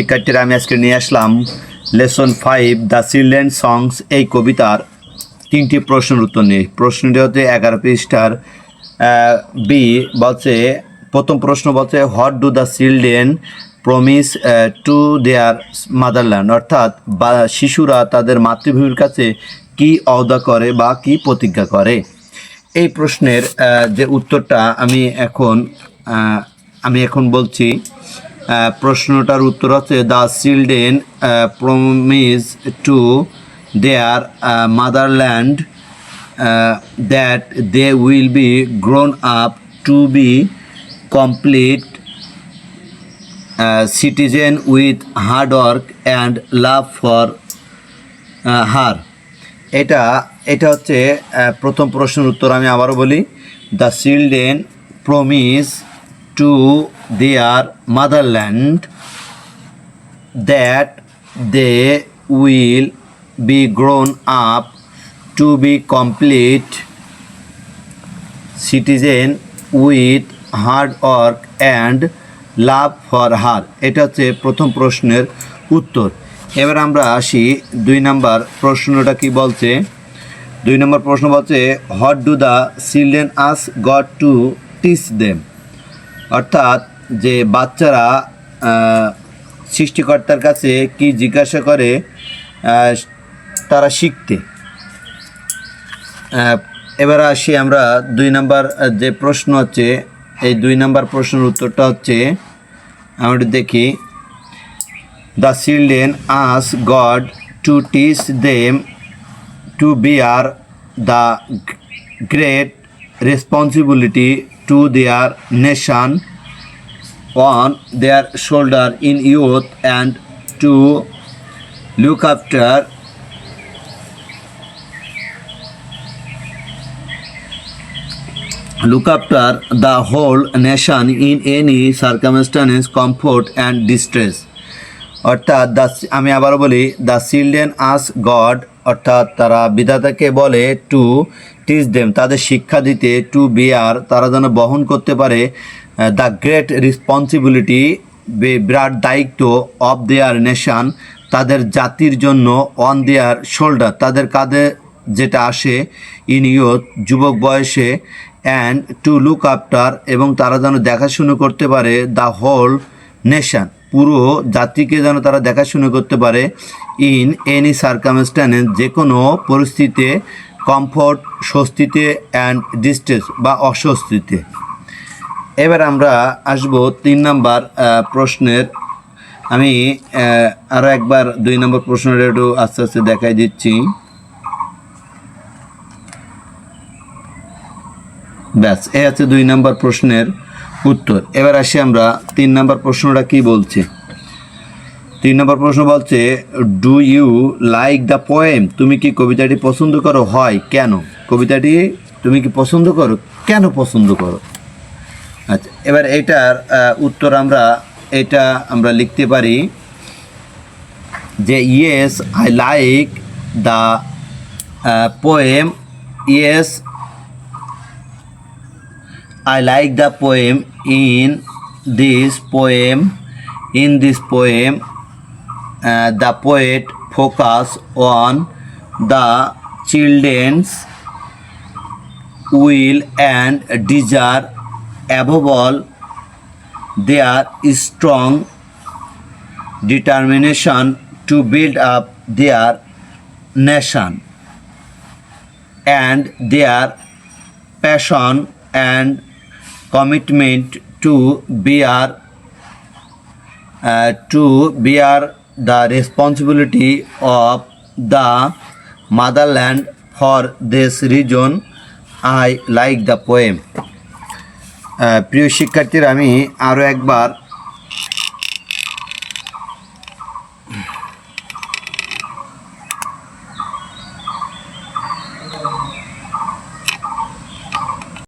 শিক্ষার্থীরা আমি আজকে নিয়ে আসলাম lesson five the children songs এই কবিতার তিনটি প্রশ্নের উত্তর নিয়ে প্রশ্নটি হচ্ছে এগারো পৃষ্ঠার বি বলছে প্রথম প্রশ্ন বলছে what do the children promise to their motherland অর্থাৎ বা শিশুরা তাদের মাতৃভূমির কাছে কি অহদা করে বা কি প্রতিজ্ঞা করে এই প্রশ্নের যে উত্তরটা আমি এখন আমি এখন বলছি প্রশ্নটার উত্তর হচ্ছে the children promise to their motherland that they will be grown up to be complete citizen with hard work and love for her এটা এটা হচ্ছে uh, প্রথম প্রশ্নের উত্তর আমি আবারও বলি the children promise to their motherland that they will be grown up to be complete citizen with hard work and love for her এটা হচ্ছে প্রথম প্রশ্নের উত্তর এবার আমরা আসি দুই নাম্বার প্রশ্নটা কি বলছে দুই নম্বর প্রশ্ন বলছে what do the children ask God to teach them অর্থাৎ যে বাচ্চারা সৃষ্টিকর্তার কাছে কি জিজ্ঞাসা করে তারা শিখতে এবার আসি আমরা দুই নাম্বার যে প্রশ্ন হচ্ছে এই দুই নাম্বার প্রশ্নের উত্তরটা হচ্ছে আমরা দেখি the children ask God to teach them to bear the great responsibility to their nation on their shoulder in youth and to look after look after the whole nation in any circumstance comfort and distress অর্থাৎ দা আমি আবারও বলি the children ask god অর্থাৎ তারা বিধাতাকে বলে two teach them তাদের শিক্ষা দিতে টু বিয়ার তারা যেন বহন করতে পারে দ্য গ্রেট রেসপন্সিবিলিটি বিরাট দায়িত্ব অফ দেয়ার নেশান তাদের জাতির জন্য অন দেয়ার শোল্ডার তাদের কাঁধে যেটা আসে ইন ইয়ত যুবক বয়সে অ্যান্ড টু লুক আফটার এবং তারা যেন দেখাশুনো করতে পারে দ্য হোল নেশান পুরো জাতিকে যেন তারা দেখাশুনো করতে পারে ইন এনি সার্কামস্ট্যান্স যে কোনো পরিস্থিতিতে কমফোর্ট স্বস্তিতে অ্যান্ড ডিস্টেস বা অস্বস্তিতে এবার আমরা আসব তিন নাম্বার প্রশ্নের আমি আরো একবার দুই নম্বর প্রশ্নটা একটু আস্তে আস্তে দেখাই দিচ্ছি ব্যাস এ আছে দুই নম্বর প্রশ্নের উত্তর এবার আসি আমরা তিন নম্বর প্রশ্নটা কি বলছে তিন নম্বর প্রশ্ন বলছে do you like the poem তুমি কি কবিতাটি পছন্দ করো হয় কেন কবিতাটি তুমি কি পছন্দ করো কেন পছন্দ করো আচ্ছা এবার এটার উত্তর আমরা এটা আমরা লিখতে পারি যে yes I like the poem yes I like the poem in this poem in this poem the poet focus on the children's will and desire Above all, their strong determination to build up their nation and their passion and commitment to bear uh, the responsibility of the motherland. For this reason, I like the poem. প্রিয় শিক্ষার্থীরা আমি আরও একবার